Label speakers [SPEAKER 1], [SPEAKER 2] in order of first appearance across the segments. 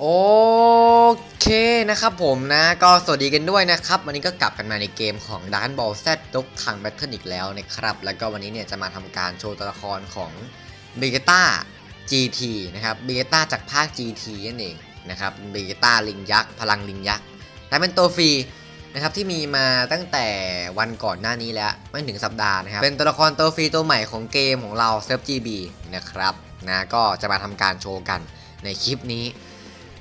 [SPEAKER 1] โอเคนะครับผมนะก็สวัสดีกันด้วยนะครับ วันนี้ก็กลับกันมาในเกมของ d a r k Ball Z ดกทางแบทเทิลอีกแล้วนะครับ แล้วก็วันนี้เนี่ยจะมาทำการโชว์ตัวละครของเบเกต้า GT นะครับเบเกต้าจากภาค GT นั่นเองนะครับเบเกต้าลิงยักษ์พลังลิงยักษ์และเป็นตัวฟรีนะครับที่มีมาตั้งแต่วันก่อนหน้านี้แล้วไม่ถึงสัปดาห์นะครับเป็นตัวละครตัวฟรีตัวใหม่ของเกมของเราเซิร์ฟ GB นะครับนะก็จะมาทำการโชว์กันในคลิปนี้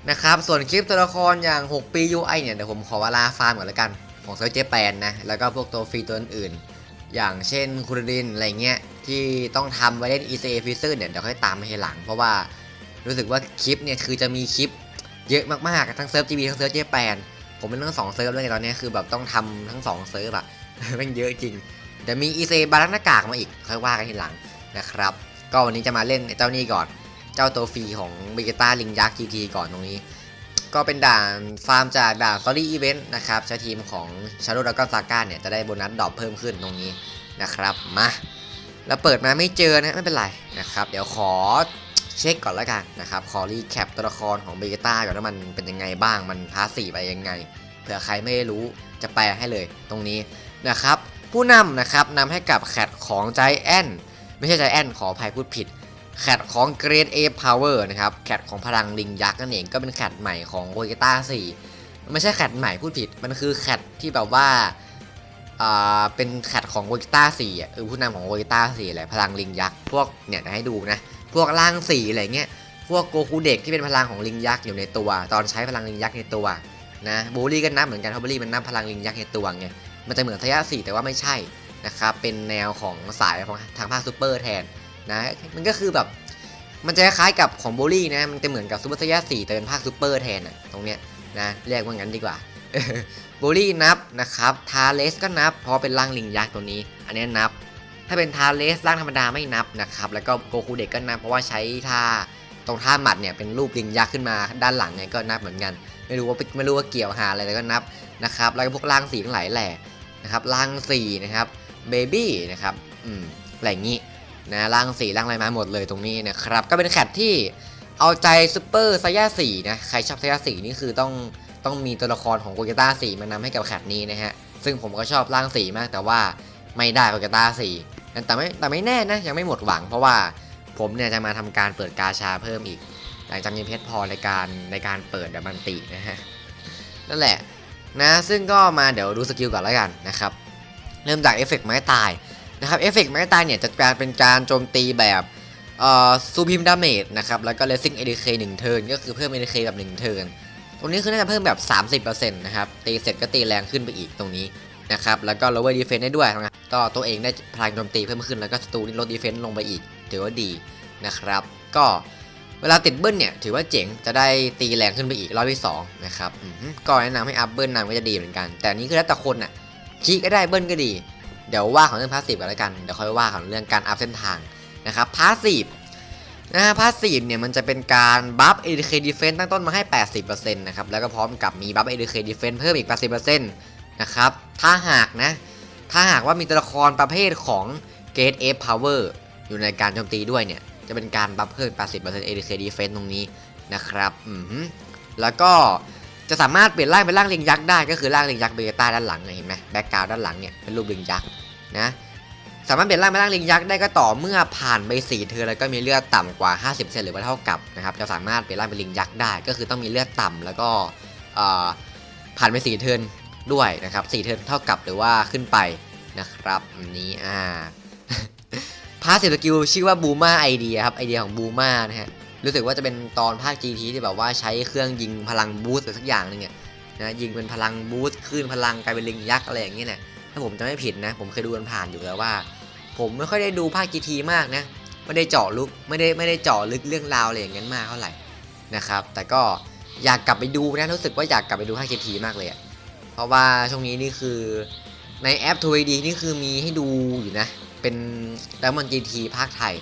[SPEAKER 1] นะครับ ส่วนคลิปตัวละครอย่าง 6 ปี UI เนี่ยเดี๋ยวผมขอเวลาฟาร์มก่อนแล้วกัน ของเซิร์ฟเจแปนนะ แล้วก็พวกตัวฟรีตัวอื่นๆอย่างเช่นคูรินอะไรเงี้ยที่ต้องทำไว้เล่น ECA f i z e r เนี่ยเดี๋ยวค่อยตามมาให้หลัง เพราะว่ารู้สึกว่าคลิปเนี่ยคือจะมีคลิปเยอะมากๆ ทั้งเซิร์ฟ GB ทั้งเซิร์ฟเจแปนผมเป็นทั้งสองเซิร์ฟเลยตอนนี้คือแบบต้องทำทั้งสองเซิร์ฟอะม่งเยอะจริงเดี๋ยวมี ECA บารักหน้ากากมาอีกค่อยว่ากันทีหลังนะครับ ก็วันนี้จะมาเล่นเจ้านี่ก่อน เจ้าตัวฟรีของเบเกต้าลิงยักษ์ GT ก่อนตรงนี้ ก็เป็นด่านฟาร์มจากด่าน Story Event นะครับใช้ทีมของ Shadow Dragon Saga เนี่ยจะได้โบนัสดรอปเพิ่มขึ้นตรงนี้นะครับมาแล้วเปิดมาไม่เจอนะไม่เป็นไรนะครับ เดี๋ยวขอเช็คก่อนแล้วกันนะครับขอรีแคปตัวละครของเบเกต้าก่อนว่ามันเป็นยังไงบ้างมันพาสีไปยังไงเผื่อใครไม่รู้จะแปลให้เลยตรงนี้นะครับ ผู้นำนะครับนำให้กับแคทของใจแอนไม่ใช่ใจแอนขออภัยพูดผิด แคทของ Great A Power นะครับแคทของพลังลิงยักษ์นั่นเองก็เป็นแคทใหม่ของโ o เกต้า4ไม่ใช่แคทใหม่พูดผิด มันคือแคทที่แบบว่าเป็นแคทของโ o เกต้า4อะเออผู้นำของโ o เกต้า4แหละพลังลิงยักษ์พวกเนี่ยให้ดูนะ พวกร่างสีอะไรเงี้ยพวกโกคูเด็กที่เป็นพลังของลิงยักษ์อยู่ในตัว ตอนใช้พลังลิงยักษ์ในตัวนะบูลี่ก็นับเหมือนกันเพราะบูลลี่มันนับพลังลิงยักษ์ในตัวไงมันจะเหมือนทายาสี่แต่ว่าไม่ใช่นะครับเป็นแนวของสายของทางภาคซูเปอร์แทน นะ มันก็คือแบบ มันจะคล้ายกับของโบลี่นะ มันจะเหมือนกับซูเปอร์ไซย่าสี่แต่เป็นภาคซูเปอร์แทนอะตรงเนี้ยนะเรียกว่างั้นดีกว่าโบลี่นับนะครับทาเลสก็นับ เพราะเป็นร่างลิงยักษ์ตัวนี้ อันนี้นับ ถ้าเป็นทาเลสร่างธรรมดาไม่นับนะครับ แล้วก็โกคูเด็กก็นับ เพราะว่าใช้ท่าตรงท่าหมัดเนี่ยเป็นรูปลิงยักษ์ขึ้นมาด้านหลังไงก็นับเหมือนกัน ไม่รู้ว่าไม่รู้ว่าเกี่ยวหาอะไรแต่ก็นับนะครับแล้วก็พวกร่างสีทั้งหลายแหล่นะครับร่างสีนะครับเบบี้นะครับอืมอะไรอย่างงี้ นะร่างสีร่างอะไรมาหมดเลยตรงนี้นะครับ ก็เป็นแคทที่เอาใจซูเปอร์ไซย่าสีนะใครชอบไซย่าสีนี่คือต้องต้องมีตัวละครของโกเกต้าสีมานำให้กับแคทนี้นะฮะซึ่งผมก็ชอบร่างสีมากแต่ว่าไม่ได้โกเกต้าสีแต่ไม่แต่ไม่แน่นะยังไม่หมดหวังเพราะว่าผมเนี่ยจะมาทำการเปิดกาชาเพิ่มอีก หลังจากมีเพชรพอในการในการเปิดดับบันตินะฮะนั่นแหละนะซึ่งก็มาเดี๋ยวดูสกิลก่อนแล้วกันนะครับ เริ่มจากเอฟเฟกต์ไม้ตาย นะครับเอฟเฟกต์ไม้ตายเนี่ยจะการเป็นการโจมตีแบบเอ่อซูพิมดาเมจนะครับแล้วก็เลสซิ่งเอ k เคหนึ่งเทิร์นก็คือเพิ่มเอ k เคแบบ1เทิร์นตรงนี้คือน่าจะเพิ่มแบบ 30%นะครับตีเสร็จก็ตีแรงขึ้นไปอีกตรงนี้นะครับแล้วก็ lower defense ได้ด้วยนะก็ตัวเองได้พลังโจมตีเพิ่มขึ้นแล้วก็ศัตรูนี่ลด defense ลงไปอีกถือว่าดีนะครับ ก็เวลาติดเบิ้ลเนี่ยถือว่าเจ๋งจะได้ตีแรงขึ้นไปอีกรอบที่สองนะครับก็แนะนำให้อัพเบิ้ลนำก็จะดีเหมือนกัน แต่นี้คือแล้วแต่คนอะคีก็ได้เบิ้ลก็ดี เดี๋ยวว่าของเรื่องพาสซีฟกันแล้วกัน เดี๋ยวค่อยว่าของเรื่องการอัพเส้นทางนะครับพาสซีฟนะฮะพาสซีฟเนี่ยมันจะเป็นการบัฟ ADK Defense ตั้งต้นมาให้ 80%นะครับ แล้วก็พร้อมกับมีบัฟ ADK Defense เพิ่มอีก 80%นะครับ ถ้าหากนะ ถ้าหากว่ามีตัวละครประเภทของ Gate F Power อร์อยู่ในการโจมตีด้วยเนี่ย จะเป็นการบัฟเพิ่ม 80% ADK Defense ตรงนี้นะครับ อือหือแล้วก็ จะสามารถเปลี่ยนร่างเป็นร่างลิงยักษ์ได้ก็คือร่างลิงยักษ์เบต้าด้านหลังเห็นไหมแบ็กกราวด้านหลังเนี่ยเป็นรูปลิงยักษ์นะสามารถเปลี่ยนร่างเป็นร่างลิงยักษ์ได้ก็ต่อเมื่อผ่านไป4เทินแล้วก็มีเลือดต่ำกว่า 50%หรือว่าเท่ากับนะครับจะสามารถเปลี่ยนร่างเป็นลิงยักษ์ได้ ก็คือต้องมีเลือดต่ำแล้วก็ผ่านไป4เทิร์นด้วยนะครับ4เทิร์นเท่ากับหรือว่าขึ้นไปนะครับอันนี้อ่าพาสซีฟสกิลชื่อว่าบูมาไอเดียครับไอเดียของบูมานะฮะ รู้สึกว่าจะเป็นตอนภาค GT ที่แบบว่าใช้เครื่องยิงพลังบูสต์สักอย่างหนึงเนี่ยนะยิงเป็นพลังบูสต์ขึ้นพลังกลายเป็นลิงยักษ์อะไรอย่างเงี้ยเนี่ยถ้าผมจะไม่ผิดนะ ผมเคยดูมันผ่านอยู่แล้วว่า ผมไม่ค่อยได้ดูภาค GT มากนะไม่ได้เจาะลึกไม่ได้ไม่ได้เจาะลึกเรื่องราวอะไรอย่างนั้นมากเท่าไหร่นะครับ แต่ก็อยากกลับไปดูนะรู้สึกว่าอยากกลับไปดูภาค GT มากเลยอะเพราะว่าช่วงนี้นี่คือในแอป 2D นี่คือมีให้ดูอยู่นะ เป็นแล้วมัน GT ภาคไทย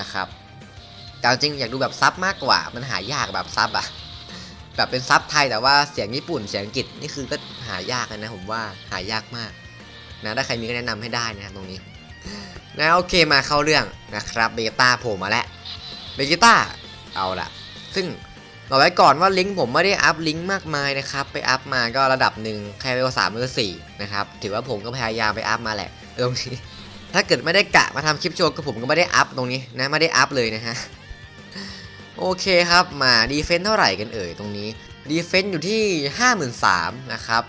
[SPEAKER 1] นะครับ แต่จริงอยากดูแบบซับมากกว่า มันหายากแบบซับอะแบบเป็นซับไทยแต่ว่าเสียงญี่ปุ่นเสียงอังกฤษนี่คือก็หายากนะผมว่าหายากมากนะถ้าใครมีก็แนะนำให้ได้นะตรงนี้นะโอเคมาเข้าเรื่องนะครับเบต้าโผล่มาแล้วเบต้าเอาละซึ่งบอกไว้ก่อนว่าลิงก์ผมไม่ได้อัพลิงก์มากมายนะครับไปอัพมาก็ระดับหนึ่งแค่เวลสามเวลสี่นะครับถือว่าผมก็พยายามไปอัพมาแหละตรงนี้ถ้าเกิดไม่ได้กะมาทำคลิปโชว์ก็ผมก็ไม่ได้อัพตรงนี้นะไม่ได้อัพเลยนะฮะ โอเคครับมาดีเฟนต์เท่าไหร่กันเอ่ยตรงนี้ดีเฟนต์อยู่ที่ 53,000นะครับ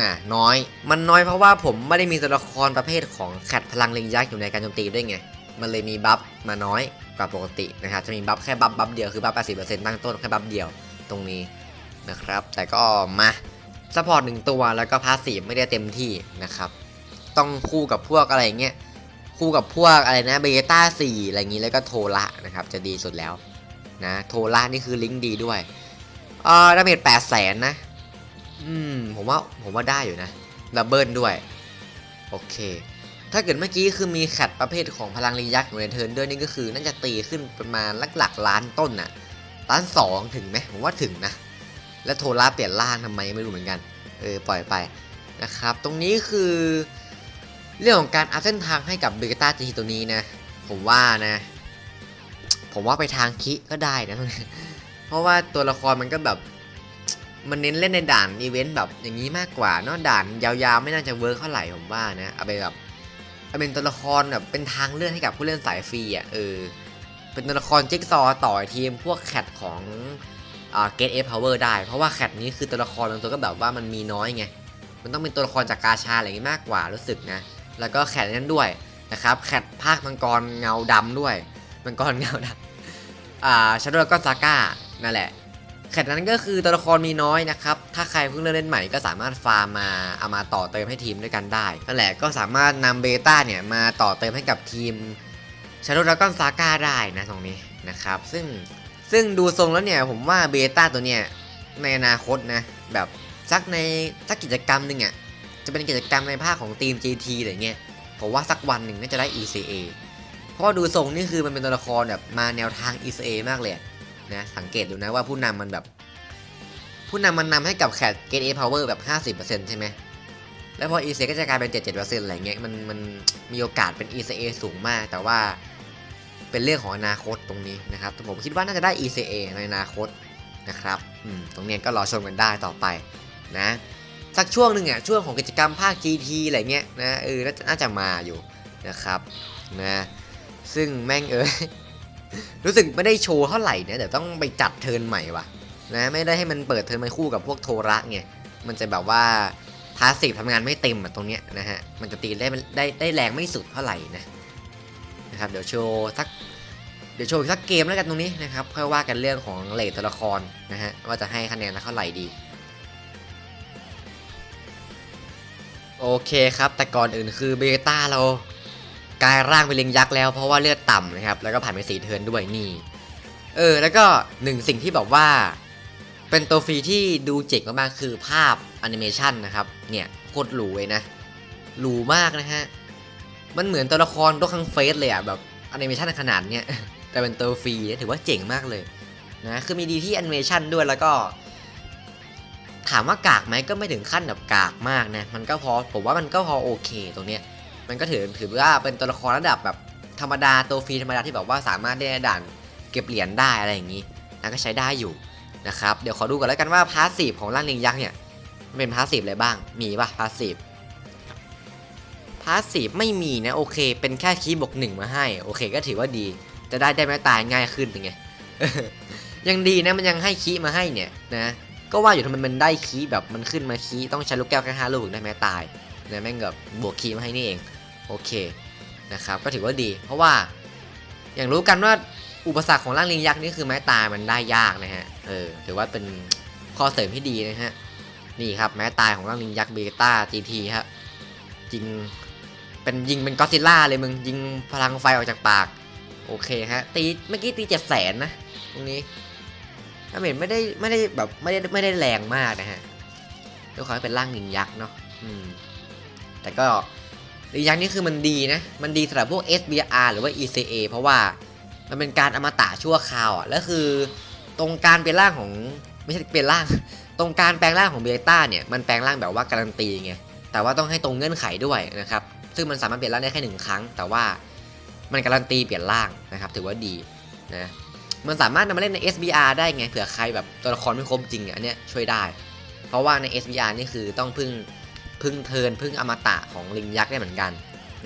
[SPEAKER 1] น่ะน้อยมันน้อยเพราะว่าผมไม่ได้มีตัวละครประเภทของขัดพลังลิงยักษ์อยู่ในการโจมตีด้วยไง มันเลยมีบัฟมาน้อยกว่าปกตินะครับจะมีบัฟแค่บัฟบัฟเดียวคือบัฟ 80%ตั้งต้นแค่บัฟเดียวตรงนี้นะครับ แต่ก็มาสปอร์ตหนึ่งตัวแล้วก็พาสซีฟไม่ได้เต็มที่นะครับ ต้องคู่กับพวกอะไรเงี้ยคู่กับพวกอะไรนะเบต้า4อะไรอย่างนี้แล้วก็โทระนะครับจะดีสุดแล้ว นะโทระนี่คือลิงก์ดีด้วยเอ่อดาเมจ8แสนนะอืมผมว่าผมว่าได้อยู่นะดับเบิลด้วย โอเค ถ้าเกิดเมื่อกี้คือมีขัดประเภทของพลังลิงยักษ์อยู่ในเทิร์นด้วยนี่ก็คือ น่าจะตีขึ้นประมาณหลักหลักล้านต้นน่ะล้านสองถึงไหมผมว่าถึงนะ แล้วโทราเปลี่ยนร่างทำไมไม่รู้เหมือนกัน เออปล่อยไปนะครับ ตรงนี้คือเรื่องของการอัพเส้นทางให้กับเบเกต้าจีตัวนี้นะ ผมว่านะ ผมว่าไปทางคิก็ได้นะ เพราะว่าตัวละครมันก็แบบ มันเน้นเล่นในด่านอีเวนต์แบบอย่างนี้มากกว่าเนอะด่านยาวๆ ไม่น่าจะเวิร์กเท่าไหร่ผมว่านะเอาไปแบบเอาเป็นตัวละครแบบเป็นทางเลือกให้กับผู้เล่นสายฟรีอะเออเป็นตัวละครจิ๊กซอต่อทีมพวกแคทของอ่าเกตเอฟพาวเวอร์ได้ เพราะว่าแคทนี้คือตัวละครบางตัวก็แบบว่ามันมีน้อยไง มันต้องเป็นตัวละครจากกาชาอะไรอย่างนี้มากกว่ารู้สึกนะ แล้วก็แคทนั้นด้วยนะครับ แคทภาคมังกรเงาดำด้วย มังกรเงาดำอ่าชาโดว์ก็ซาก้านั่นแหละแคทนั้นก็คือตัวละครมีน้อยนะครับ ถ้าใครเพิ่งเริ่มเล่นใหม่ก็สามารถฟาร์มมาเอามาต่อเติมให้ทีมด้วยกันได้ นั่นแหละก็สามารถนำเบต้าเนี่ยมาต่อเติมให้กับทีมชาโดว์ดราก้อนซาก้าได้นะตรงนี้นะครับ ซึ่งซึ่งดูทรงแล้วเนี่ยผมว่าเบต้าตัวเนี่ยในอนาคตนะ แบบสักในสักกิจกรรมหนึ่งอะจะเป็นกิจกรรมในภาคของทีม GT อะไรเงี้ยผมว่าสักวันหนึ่งน่าจะได้ ECA ราะดูทรงนี่คือมันเป็นตัวละครแบบมาแนวทาง ECA มากเลยนะสังเกตดูนะว่าผู้นำมันแบบ ผู้นำมันนำให้กับแคทเกตเอพาวเวอร์แบบ 50%ใช่ไหมแล้วพอ ECA ก็จะกลายเป็น77%อะไรเงี้ยมันมันมีโอกาสเป็น ECA สูงมาก แต่ว่าเป็นเรื่องของอนาคตตรงนี้นะครับผมคิดว่าน่าจะได้ ECA ในอนาคตนะครับอืมตรงนี้ก็รอชมกันได้ต่อไปนะสักช่วงหนึ่งอะช่วงของกิจกรรมภาค GT อะไรเงี้ยนะเออน่าจะมาอยู่นะครับนะ ซึ่งแม่งเออรู้สึกไม่ได้โชว์เท่าไหร่นะเดี๋ยวต้องไปจัดเทินใหม่ว่ะนะไม่ได้ให้มันเปิดเทินมาคู่กับพวกโทระไงมันจะแบบว่าพาสซีฟทำงานไม่เต็มอะตรงเนี้ยนะฮะมันจะตีได้ได้ได้แรงไม่สุดเท่าไหร่นะนะครับเดี๋ยวโชว์สักเดี๋ยวโชว์สักเกมแล้วกันตรงนี้นะครับค่อว่ากันเรื่องของเลทตัวละครนะฮะว่าจะให้คะแนนเท่าไหร่ดีโอเคครับ แต่ก่อนอื่นคือเบต้าเรา กลายร่างเป็นลิงยักษ์แล้วเพราะว่าเลือดต่ำนะครับ แล้วก็ผ่านไปสีเทินด้วยนี่ เออ แล้วก็หนึ่งสิ่งที่แบบว่า เป็นตัวฟรีที่ดูเจ๋งมากๆคือภาพแอนิเมชันนะครับ เนี่ยโคตรหรูเลยนะหรูมากนะฮะ มันเหมือนตัวละครตัวคังเฟสเลยอะแบบแอนิเมชันขนาดเนี้ยแต่เป็นตัวฟรีเนี่ยถือว่าเจ๋งมากเลยนะคือมีดีที่แอนิเมชันด้วยแล้วก็ถามว่ากากไหมก็ไม่ถึงขั้นแบบกากมากนะ มันก็พอผมว่ามันก็พอโอเคตรงเนี้ย มันก็ถือถือว่าเป็นตัวละครระดับแบบธรรมดาตัวฟรีธรรมดาที่แบบว่าสามารถได้ในด่านเก็บเหรียญได้อะไรอย่างนี้นะก็ใช้ได้อยู่นะครับเดี๋ยวขอดูก่อนแล้วกันว่าพาสซีฟของร่างลิงยักษ์เนี่ยมันเป็นพาสซีฟอะไรบ้างมีป่ะพาสซีฟพาสซีฟไม่มีนะโอเค เป็นแค่คีย์บวกหนึ่งมาให้โอเค ก็ถือว่าดี จะได้ได้ไม่ตายง่ายขึ้นไงยังดีนะมันยังให้คีย์มาให้เนี่ยนะก็ว่าอยู่ทำไมมันได้คีย์แบบมันขึ้นมาคีย์ต้องใช้ลูกแก้วแค่ห้าลูกถึงได้แม้ตายนะแม่งแบบบวกคีย์มาให้นี่เอง โอเคนะครับก็ถือว่าดี เพราะว่าอย่างรู้กันว่าอุปสรรคของร่างลิงยักษ์นี่คือไม้ตายมันได้ยากนะฮะเออถือว่าเป็นข้อเสริมที่ดีนะฮะนี่ครับ ไม้ตายของร่างลิงยักษ์เบต้าจีทีครับยิงเป็นยิงเป็นก็อดซิล่าเลยมึงยิงพลังไฟออกจากปาก โอเคฮะตีเมื่อกี้ตีเจ็ดแสนนะตรงนี้ถ้าเห็นไม่ได้ไม่ได้แบบไม่ได้ไม่ได้แรงมากนะฮะด้วยความเป็นร่างลิงยักษ์เนาะอืมแต่ก็ ลิงยักนี่คือมันดีนะ มันดีสำหรับพวก SBR หรือว่า ECA เพราะว่ามันเป็นการอมตะชั่วคราวอะแล้วคือตรงการเปลี่ยนร่างของไม่ใช่เปลี่ยนร่าง ตรงการแปลงร่างของเบต้าเนี่ยมันแปลงร่างแบบว่าการันตีไงแต่ว่าต้องให้ตรงเงื่อนไขด้วยนะครับซึ่งมันสามารถเปลี่ยนร่างได้แค่หนึ่งครั้ง แต่ว่ามันการันตีเปลี่ยนร่างนะครับถือว่าดีนะมันสามารถนำมาเล่นใน SBR ได้ไงเผื่อใครแบบตัวละครไม่ครบจริงอะอันเนี้ยช่วยได้ เพราะว่าใน SBR นี่คือต้องพึ่ง พึ่งเทินพึ่งอมตะของลิงยักษ์ได้เหมือนกัน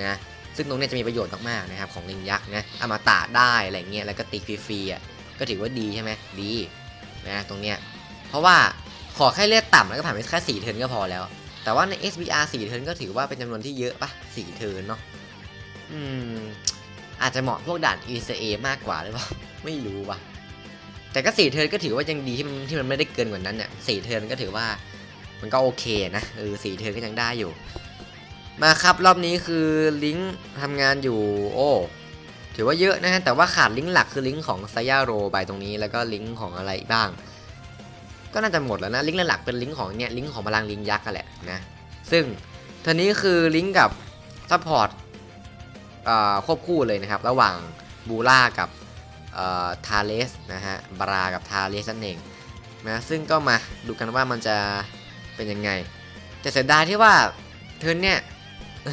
[SPEAKER 1] นะซึ่งตรงนี้จะมีประโยชน์มากๆนะครับของลิงยักษ์นะอมตะได้อะไรเงี้ยแล้วก็ตีฟรีๆอะก็ถือว่าดีใช่ไหมดีนะตรงเนี้ยเพราะว่าขอแค่เลือดต่ำแล้วก็ผ่านไปแค่สี่เทินก็พอแล้ว แต่ว่าใน SBR 4เทินก็ถือว่าเป็นจำนวนที่เยอะปะ4เทินเนาะอืมอาจจะเหมาะพวกด่าน ECA มากกว่าหรือเปล่าไม่รู้ว่ะแต่ก็4เทินก็ถือว่ายังดีที่มันที่มันไม่ได้เกินกว่านั้นเนี่ยสี่เทินก็ถือว่า มันก็โอเคนะเออสีเทิร์นก็ยังได้อยู่ มาครับรอบนี้คือลิงก์ทำงานอยู่โอ้ถือว่าเยอะนะฮะแต่ว่าขาดลิงก์หลักคือลิงก์ของไซยาโรไปตรงนี้แล้วก็ลิงก์ของอะไรบ้าง ก็น่าจะหมดแล้วนะลิงก์หลักเป็นลิงก์ของเนี่ยลิงก์ของพลังลิงยักษ์กันแหละนะซึ่งทีนี้คือลิงก์กับซัพพอร์ตควบคู่เลยนะครับ ระหว่างบูล่ากับทาเลสนะฮะบรากับทาเลสนั่นเองนะซึ่งก็มาดูกันว่ามันจะ เป็นยังไง แต่เสียดายที่ว่าเทิร์นเนี่ย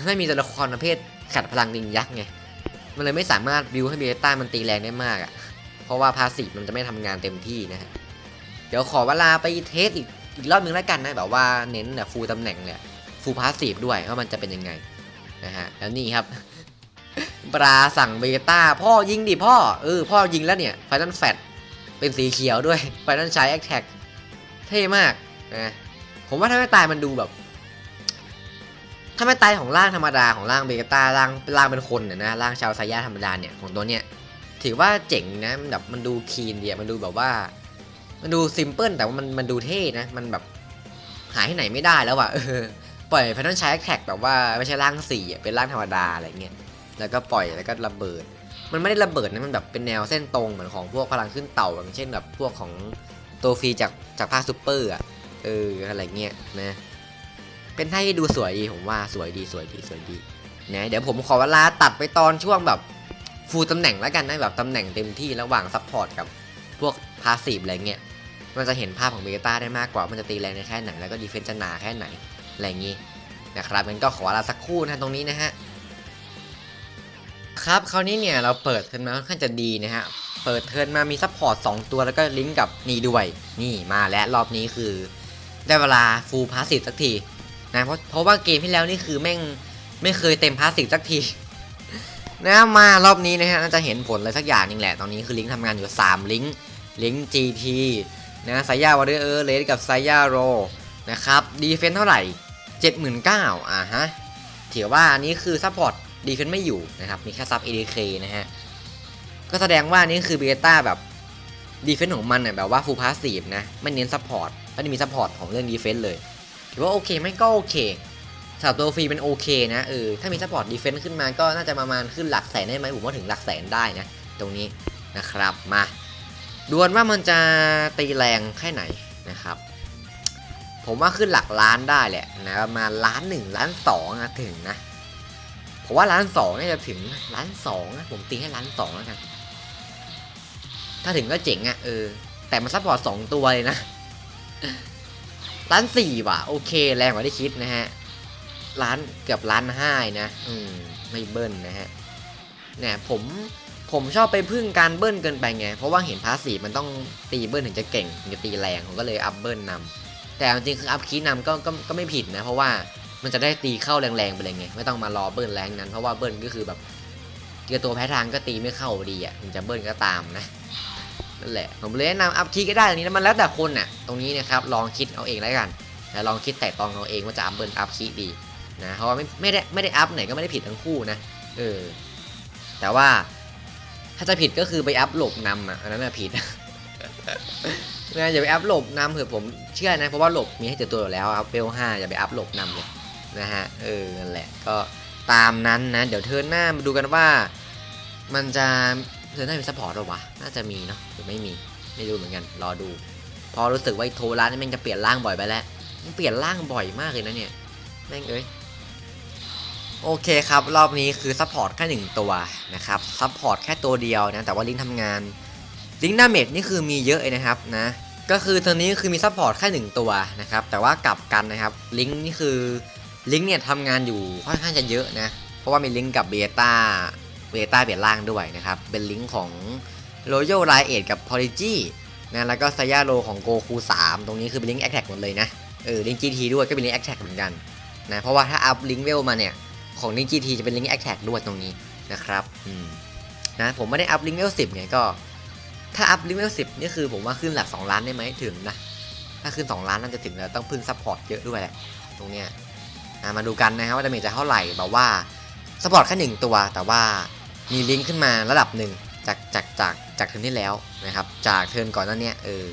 [SPEAKER 1] ไม่มีตัวละครประเภทขัดพลังลิงยักษ์ไง มันเลยไม่สามารถบิวให้เบต้ามันตีแรงได้มากอะ่ะ เพราะว่าพาสีมันจะไม่ทำงานเต็มที่นะฮะ เดี๋ยวขอเวลาไปเทสอีกอีกรอบนึงแล้วกันนะแบบว่าเน้นแบบฟูลตำแหน่งเลยฟูลพาสีฟด้วยว่ามันจะเป็นยังไงนะฮะ แล้วนี่ครับปลาสั่งเบต้าพ่อยิงดิพ่อ เออพ่อยิงแล้วเนี่ยไฟนันแฟตเป็นสีเขียวด้วยไฟนันใช้แอคแท็กเท่มากนะ ผมว่าถ้าไม่ตายมันดูแบบ ถ้าไม่ตายของร่างธรรมดาของร่างเบต้าร่างร่างเป็นคนเนี่ยนะร่างชาวไซย่าธรรมดาเนี่ยของตัวเนี่ยถือว่าเจ๋งนะมันแบบมันดูคีนเดียมันดูแบบว่า มันดูซิมเพิลแต่ว่ามันมันดูเท่นะ มันแบบหายที่ไหนไม่ได้แล้วว่ะเออปล่อยแพทเทิร์นใช้แท็กแบบว่าไม่ใช่ร่างสี่เป็นร่างธรรมดาอะไรเงี้ยแล้วก็ปล่อยแล้วก็ระเบิด มันไม่ได้ระเบิดนะมันแบบเป็นแนวเส้นตรงเหมือนของพวกพลังขึ้นเต่าอย่างเช่นแบบพวกของตัวฟรีจากจากภาคซูเปอร์อะ เอออะไรเงี้ยนะ เป็นท่าที่ดูสวยดีผมว่าสวยดีสวยดีสวยดีนะเดี๋ยวผมขอเวลาตัดไปตอนช่วงแบบฟูลตำแหน่งแล้วกันนะแบบตำแหน่งเต็มที่ระหว่างซัพพอร์ตกับพวกพาสซีฟอะไรเงี้ยมันจะเห็นภาพของเบต้าได้มากกว่ามันจะตีแรงในแค่ไหนแล้วก็ดีเฟนซ์จะหนาแค่ไหนอะไรอย่างนี้นะครับงั้นก็ขอลาสักครู่นะตรงนี้นะฮะครับคราวนี้เนี่ยเราเปิดเทิร์นมาค่อนข้างจะดีนะฮะเปิดเทิร์นมามีซัพพอร์ต2ตัวแล้วก็ลิงก์กับนี่ด้วย นี่มาและรอบนี้คือ ได้เวลาฟูลพาสซีฟสักทีนะเพราะเพราะว่าเกมที่แล้วนี่คือแม่งไม่เคยเต็มพาสซีฟสักทีนะมารอบนี้นะฮะน่าจะเห็นผลอะไรสักอย่างนึงแหละตอนนี้คือลิงก์ทำงานอยู่ 3 ลิงก์ลิงก์ GT นะไซย่าวอร์เรอร์เลสกับไซย่าโรนะครับดีเฟนเท่าไหร่ 79,000อ่าฮะถือว่าอันนี้คือซัพพอร์ตดีเฟนไม่อยู่นะครับมีแค่ซับ ADK นะฮะก็แสดงว่านี่คือเบต้าแบบ ดีเฟนของมันเนี่ยแบบว่าฟูลพาสซีฟนะไม่เน้นซัพพอร์ตไม่ได้มีซัพพอร์ตของเรื่องดีเฟนเลยถือว่าโอเคไหมก็โอเคสำหรับตัวฟรีเป็นโอเคนะเออถ้ามีซัพพอร์ตดีเฟนขึ้นมาก็น่าจะประมาณขึ้นหลักแสนได้ไหมผมว่าถึงหลักแสนได้นะ ตรงนี้นะครับมาดวลว่ามันจะตีแรงแค่ไหนนะครับ ผมว่าขึ้นหลักล้านได้แหละนะประมาณล้านหนึ่งล้านสองถึงนะผมว่าล้านสองน่าจะถึงล้านสองนะผมตีให้ล้านสองแล้วกัน ถ้าถึงก็เจ๋งอะเออ แต่มันซัพพอร์ตสองตัวเลยนะล้านสี่ว่ะ โอเค แรงกว่าที่คิดนะฮะล้านเกือบล้านห้านะ อืม ไม่เบิ้ลนะฮะเนี่ยผมผมชอบไปพึ่งการเบิ้ลเกินไปไง เพราะว่าเห็นพาสีมันต้องตีเบิ้ลถึงจะเก่งถึงจะตีแรง ผมก็เลยอัพเบิ้ลนำแต่จริงๆคืออัพคีนำก็ก็ก็ไม่ผิดนะ เพราะว่ามันจะได้ตีเข้าแรงๆไปเลยไง ไม่ต้องมารอเบิ้ลแรงนั้น เพราะว่าเบิ้ลก็คือแบบเกียร์ตัวแพ้ทางก็ตีไม่เข้าดีอะถึงจะเบิ้ลก็ตามนะ นั่นแหละผมเลยแนะนำอัพคีก็ได้ตรงนี้มันแล้วแต่คนน่ะตรงนี้นะครับลองคิดเอาเองแล้วกันนะลองคิดแต่ตองเอาเองว่าจะอัพเบิ้ลอัพคีดีนะเพราะว่าไม่ไม่ได้ไม่ได้อัพไหนก็ไม่ได้ผิดทั้งคู่นะเออแต่ว่าถ้าจะผิดก็คือไปอัพหลบนำอะอันนั้นน่ะผิดนะอย่าไปอัพหลบนำเถอะผมเชื่อนะเพราะว่าหลบมีให้เจอตัวอยู่แล้วครับเวลห้าอย่าไปอัพหลบนำเลยนะฮะเออนั่นแหละก็ตามนั้นนะ เดี๋ยวเทิร์นหน้ามาดูกันว่า มันจะ เทิร์นหน้ามีซัพพอร์ตหรอวะ น่าจะมีเนาะหรือไม่มี ไม่รู้เหมือนกัน รอดู พอรู้สึกว่าโทรัสนี่แม่งจะเปลี่ยนร่างบ่อยไปแล้วมันเปลี่ยนร่างบ่อยมากเลยนะเนี่ย แม่งเอ้ย โอเคครับ รอบนี้คือซัพพอร์ตแค่หนึ่งตัวนะครับ ซัพพอร์ตแค่ตัวเดียวนะ แต่ว่าลิงทำงาน ลิงก์ดาเมจนี่คือมีเยอะเลยนะครับนะ ก็คือตอนนี้คือมีซัพพอร์ตแค่หนึ่งตัวนะครับ แต่ว่ากลับกันนะครับ ลิงนี่คือลิงเนี่ยทำงานอยู่ค่อนข้างจะเยอะนะ เพราะว่ามีลิงก์กับเบต้า เบต้าเปลี่ยนร่างด้วยนะครับ เป็นลิงก์ของโรโยไ i เอทกับพอลิจีนะแล้วก็ซายาโรของโกคู3 ตรงนี้คือเป็นลิงก์แอคแท็กหมดเลยนะ เออลิงก์ GT ด้วยก็เป็นลิงก์แอคแท็กเหมือนกันนะเพราะว่าถ้าอัพลิงก์เวลมาเนี่ย ของลิงก์ GT จะเป็นลิงก์แอคแท็กด้วยตรงนี้นะครับอืมนะผมไม่ได้อัพลิงก์เวล10ไงก็ ถ้าอัพลิงก์เวล10นี่คือผมว่าขึ้นหลัก 2 ล้านได้ไหมถึงนะถ้าขึ้น 2 ล้านน่าจะถึงแล้วต้องพึ่งซัพพอร์ตเยอะด้วยแหละตรงเนี้ยมาดูกันนะครับว่าดาเมจจะเท่าไหร่แบบว่าซัพพอร์ตแค่หนึ่งตัวแต่ว่า มีลิงก์ขึ้นมาระดับหนึ่งจากจากจากจากเทิร์นที่แล้วนะครับ จากเทิร์นก่อนหนั้นเนี่ยเออ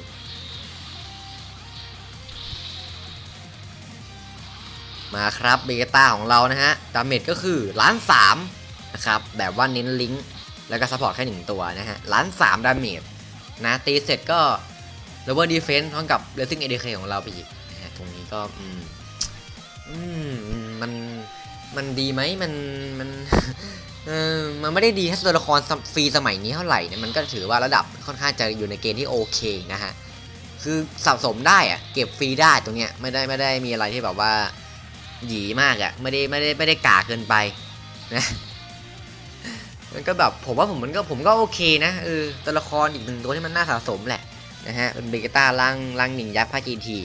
[SPEAKER 1] มาครับเบต้าของเรานะฮะดาเมจก็คือล้านสามนะครับแบบว่าเน้นลิงก์แล้วก็ซัพพอร์ตแค่หนึ่งตัวนะฮะล้านสามดาเมจนะตีเสร็จก็ l o w e r defense พร้อมกับ racing ADK ของเราไปอีกนะฮะตรงนี้ก็อืมอืมมันมันดีไหมมันมัน เออมันไม่ได้ดีแค่ตัวละครฟรีสมัยนี้เท่าไหร่เนี่ยมันก็ถือว่าระดับค่อนข้างจะอยู่ในเกณฑ์ที่โอเคนะฮะคือสะสมได้อะเก็บฟรีได้ตรงเนี้ยไม่ได้ไม่ได้มีอะไรที่แบบว่าหยีมากอะไม่ได้ไม่ได้ไม่ได้กาเกินไปนะมันก็แบบผมว่าผมมันก็ผมก็โอเคนะเออตัวละครอีกหนึ่งตัวที่มันน่าสะสมแหละนะฮะเป็นเบกต้าร่างร่างหนิงยักษ์ภาคจีที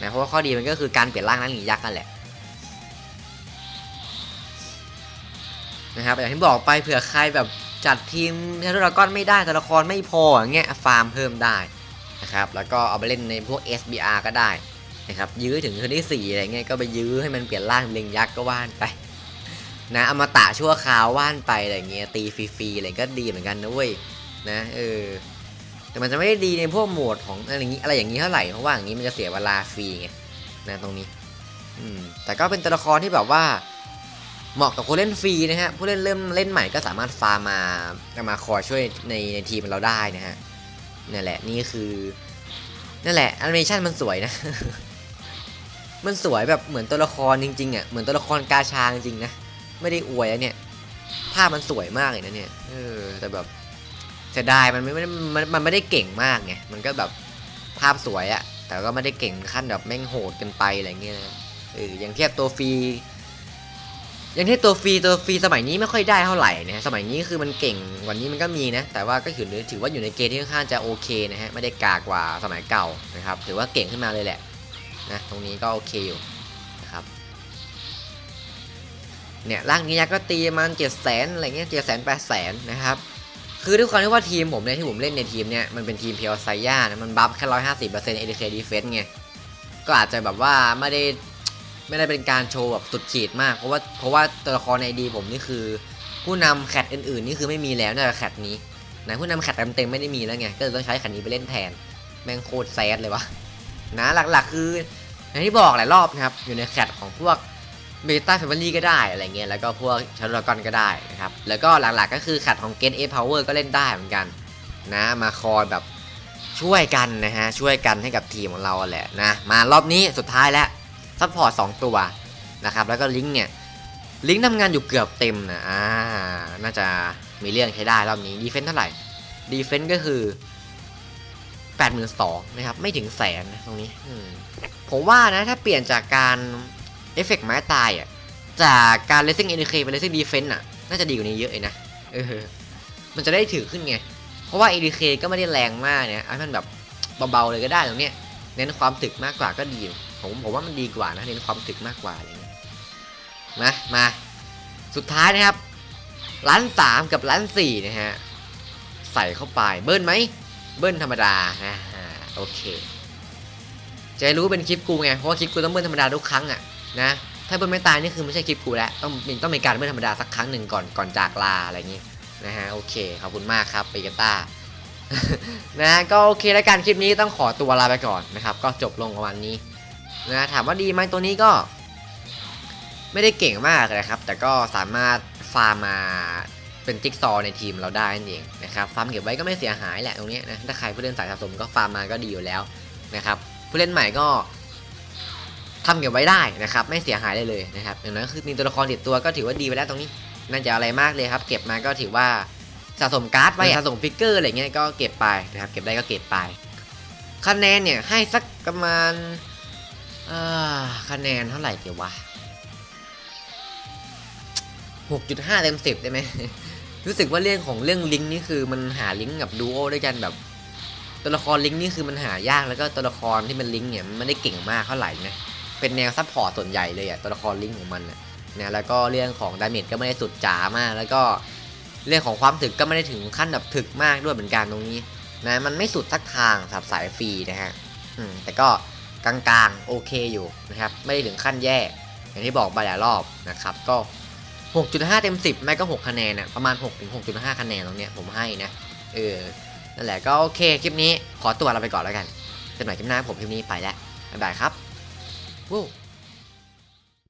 [SPEAKER 1] นะเพราะว่าข้อดีมันก็คือการเปลี่ยนร่างร่างหนิงยักษ์กันแหละ นะครับอย่างที่บอกไปเผื่อใครแบบจัดทีมเทโรดากอนไม่ได้ตัวละครไม่พออย่างเงี้ยฟาร์มเพิ่มได้นะครับแล้วก็เอาไปเล่นในพวก SBR ก็ได้นะครับยื้อถึงคืนที่4อะไรเงี้ยก็ไปยื้อให้มันเปลี่ยนร่างเป็นลิงยักษ์ก็ว่านไปนะอมตะชั่วคราวว่านไปอะไรเงี้ยตีฟรีๆอะไรก็ดีเหมือนกันนะเว้ยนะเออแต่มันจะไม่ได้ดีในพวกโหมดของอะไรอย่างนี้อะไรอย่างนี้เท่าไหร่เพราะว่าอย่างนี้มันจะเสียเวลาฟรีไงนะตรงนี้ อืมแต่ก็เป็นตัวละครที่แบบว่า เหมาะกับคนเล่นฟรีนะฮะผู้เล่นเริ่มเล่นใหม่ก็สามารถฟาร์มามาคอยช่วยในในทีมเราได้นะฮะนี่แหละนี่คือนั่นแหละแอนิเมชันมันสวยนะ มันสวยแบบเหมือนตัวละครจริงๆอะเหมือนตัวละครกาชาจริงนะไม่ได้อวยอะเนี่ยภาพมันสวยมากเลยนะเนี่ยเออแต่แบบเสียดายมันไม่ไม่มันมันไม่ได้เก่งมากไงมันก็แบบภาพสวยอะแต่ก็ไม่ได้เก่งขั้นแบบแม่งโหดกันไปอะไรเงี้ยนะเอออย่างเทียบตัวฟรี ย่างทียบตัวฟรีตัวฟรีสมัยนี้ไม่ค่อยได้เท่าไหร่นะฮะสมัยนี้คือมันเก่งกวันนี้มันก็มีนะ แต่ว่าก็ถือถือว่าอยู่ในเกณฑ์ที่ค่อนข้างจะโอเคนะฮะไม่ได้กากกว่าสมัยเก่านะครับ ถือว่าเก่งขึ้นมาเลยแหละนะตรงนี้ก็โอเคอยู่นะครับเนี่ยร่างนี้ก็ตีมันเจ็ดแสนอะไรเงี้ยเจ็ดแสนแปดแสนนะครับคือด้วยความที่ว่าทีมผมเนี่ยที่ผมเล่นในทีมเนี่ยมันเป็นทีมเพียวไซย่านะมันบัฟแค่ร้อยห้าสิบเปอร์เซ็นต์เอเดเคดีเฟนไงก็อาจจะแบบว่าไม่ได้ ไม่ได้เป็นการโชว์แบบสุดขีดมาก เพราะว่าเพราะว่าตัวละครในดีผมนี่คือ ผู้นำแคทอื่นๆนี่คือไม่มีแล้วนอกจากแคทนี้นะผู้นำแคทเต็มๆไม่ได้มีแล้วไงก็เลยต้องใช้แคทนี้ไปเล่นแทนแม่งโคตรแซดเลยวะนะหลักๆคืออย่างที่บอกหลายรอบนะครับอยู่ในแคทของพวกเบต้าแฟมิลี่ก็ได้อะไรเงี้ยแล้วก็พวกชาร์ลกอนก็ได้นะครับแล้วก็หลักๆก็คือแคทของเกนเอพาวเวอร์ก็เล่นได้เหมือนกันนะมาคอยแบบช่วยกันนะฮะช่วยกันให้กับทีมของเราแหละนะมารอบนี้สุดท้ายแล้ว ซัพพอร์ต2ตัวนะครับ แล้วก็ลิงก์เนี่ยลิงก์ทำงานอยู่เกือบเต็มนะอ่าน่าจะมีเรื่องใช้ได้รอบนี้ดีเฟนต์เท่าไหร่ดีเฟนต์ก็คือ82,000นะครับ ไม่ถึงแสนตรงนี้ผมว่านะถ้าเปลี่ยนจากการเอฟเฟกต์ไม้ตายอะจากการ racing ADK เป็น racing defense อะน่าจะดีกว่านี้เยอะเลยนะเออมันจะได้ถือขึ้นไง เพราะว่า ADK ก็ไม่ได้แรงมากเนี่ยไอ้มันแบบเบาๆเลยก็ได้ตรงเนี้ยเน้นความถึกมากกว่าก็ดี ผมผมว่ามันดีกว่านะเน้นความถึกมากกว่าอะไรเงี้ยมามาสุดท้ายนะครับล้านสามกับล้านสี่นะฮะใส่เข้าไปเบิ้ลไหมเบิ้ลธรรมดานะอ่าโอเคจะรู้เป็นคลิปกูไงเพราะว่าคลิปกูต้องเบิ้ลธรรมดาทุกครั้งอะนะถ้าเบิ้ลไม่ตายนี่คือไม่ใช่คลิปกูแล้วต้องมีต้องมีการเบิ้ลธรรมดาสักครั้งหนึ่งก่อนก่อนจากลาอะไรอย่างงี้นะฮะโอเคขอบคุณมากครับปิกต้านะก็โอเคแล้วกันคลิปนี้ต้องขอตัวลาไปก่อนนะครับ ก็จบลงประมาณนี้ นะถามว่าดีไหมตัวนี้ก็ ไม่ได้เก่งมากนะครับ แต่ก็สามารถฟาร์มมาเป็นจิ๊กซอว์ในทีมเราได้นั่นเองนะครับฟาร์มเก็บไว้ก็ไม่เสียหายแหละตรงนี้นะถ้าใครผู้เล่นสายสะสมก็ฟาร์มมาก็ดีอยู่แล้วนะครับผู้เล่นใหม่ก็ทำเก็บไว้ได้นะครับ ไม่เสียหายเลยเลยนะครับอย่างนั้นคือมีตัวละครติดตัวก็ถือว่าดีไปแล้วตรงนี้น่าจะอะไรมากเลยครับ เก็บมาก็ถือว่าสะสมการ์ดไว้สะสมฟิกเกอร์อะไรเงี้ยก็เก็บไปนะครับ เก็บได้ก็เก็บไป คะแนนเนี่ยให้สักประมาณ คะแนนเท่าไหร่เกี่ยววะหกจุดห้าเต็มสิบได้ไหม รู้สึกว่าเรื่องของเรื่องลิงก์นี่คือมันหาลิงก์กับดูโอด้วยกันแบบ ตัวละครลิงก์นี่คือมันหายากแล้วก็ตัวละครที่มันลิงก์เนี่ยมันไม่ได้เก่งมากเท่าไหร่นะ เป็นแนวซัพพอร์ตส่วนใหญ่เลยอะตัวละครลิงก์ของมันนะแล้วก็เรื่องของดาเมจก็ไม่ได้สุดจ๋ามาก แล้วก็เรื่องของความถึกก็ไม่ได้ถึงขั้นแบบถึกมากด้วยเหมือนกันตรงนี้นะมันไม่สุดสักทางสับสายฟรีนะฮะแต่ก็ กลางๆ โอเคอยู่นะครับ ไม่ได้ถึงขั้นแย่ อย่างที่บอกไปหลายรอบนะครับ ก็ 6.5 เต็ม 10 ไม่ก็ 6 คะแนนนะประมาณ 6 ถึง 6.5 คะแนนตรงเนี้ยผมให้นะ เออ นั่นแหละก็โอเค คลิปนี้ขอตัวเราไปก่อนแล้วกันจะหน่อยคลิปหน้าผมคลิปนี้ไปแล้วบ๊ายบายครับวู้